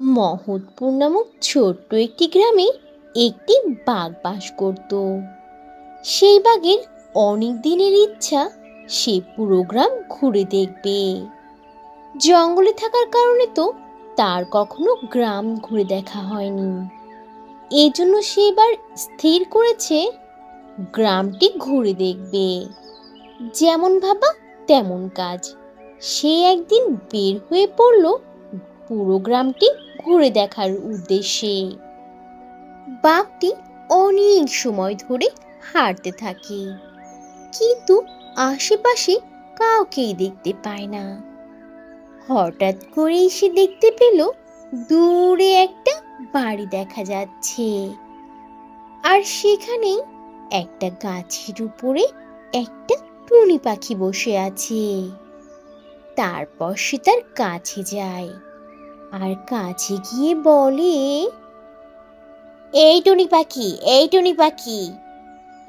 মহৎপুর নামক ছোট্ট একটি গ্রামে একটি বাঘ বাস করত। সেই বাঘের অনেক দিনের ইচ্ছা সে পুরো গ্রাম ঘুরে দেখবে। জঙ্গলে থাকার কারণে তো তার কখনো গ্রাম ঘুরে দেখা হয়নি। এই জন্য সে এবার স্থির করেছে, গ্রামটি ঘুরে দেখবে। যেমন ভাবা তেমন কাজ। সে একদিন বের হয়ে পড়ল পুরো গ্রামটি ঘুরে দেখার উদ্দেশ্যে। বাঘটি অনেক সময় ধরে হাঁটতে থাকে, কিন্তু আশেপাশে কাউকেই দেখতে পায় না। হঠাৎ করেই সে দেখতে পেল, দূরে একটা বাড়ি দেখা যাচ্ছে। আর সেখানেই একটা গাছের উপরে একটা টুনি পাখি বসে আছে। তারপর সে তার কাছে যায়। আর কাছে গিয়ে বলে, এই টুনি পাখি, এই টুনি পাখি,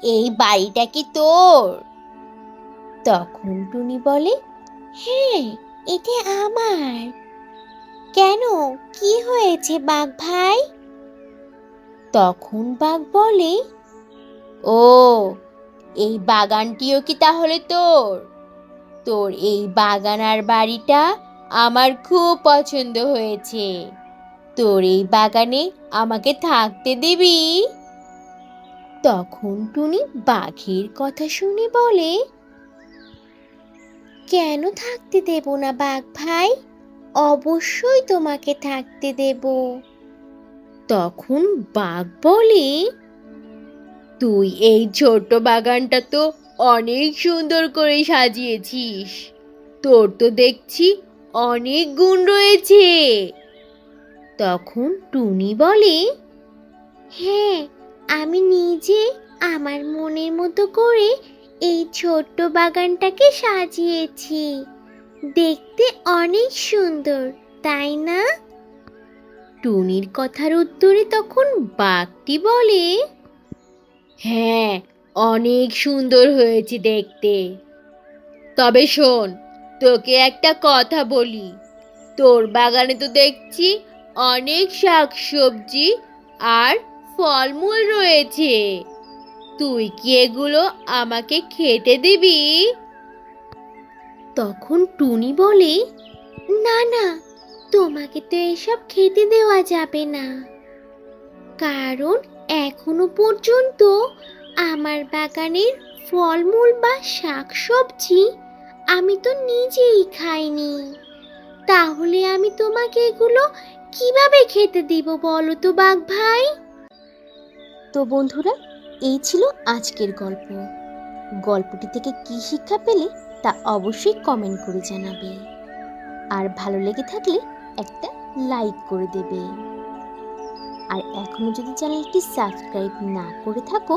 এই বাড়িটা কি তোর? তখন টুনি বলে হ্যাঁ এটা আমার। কেন, কি হয়েছে বাঘ ভাই? তখন বাঘ বলে, ও, এই বাগানটিও কি তাহলে তোর? তোর এই বাগান আর বাড়িটা আমার খুব পছন্দ হয়েছে। তোর এই বাগানে আমাকে থাকতে দিবি? তখন টুনি বাঘের কথা শুনে বলে, কেন থাকতে দেব না বাঘ ভাই? অবশ্যই তোমাকে থাকতে দেব। তখন বাঘ বলে, তুই এই ছোট্ট বাগানটা তো অনেক সুন্দর করে সাজিয়েছিস। তোর তো দেখছি অনেক গুণ রয়েছে। তখন টুনি বলে হ্যাঁ আমি নিজে আমার মনের মতো করে এই ছোট্ট বাগানটাকে সাজিয়েছি। দেখতে অনেক সুন্দর, তাই না? টুনির কথার উত্তরে তখন বাঘটি বলে হ্যাঁ অনেক সুন্দর হয়েছে দেখতে। তবে শোন তোকে একটা কথা বলি। তোর বাগানে তো দেখছি অনেক শাক সবজি আর ফলমূল রয়েছে। তুই কি এগুলো আমাকে খেতে দিবি? তখন টুনি বলে, না না, তোমাকে তো এসব খেতে দেওয়া যাবে না। কারণ এখনও পর্যন্ত আমার বাগানের ফলমূল বা শাকসবজি আমি তো নিজেই খাইনি। তাহলে আমি তোমাকে এগুলো কীভাবে খেতে দিব বলো তো, বাঘ ভাই? তো বন্ধুরা, এই ছিল আজকের গল্প। গল্পটি থেকে কি শিক্ষা পেলে তা অবশ্যই কমেন্ট করে জানাবে। আর ভালো লেগে থাকলে একটা লাইক করে দেবে। আর এখনও যদি চ্যানেলটি সাবস্ক্রাইব না করে থাকো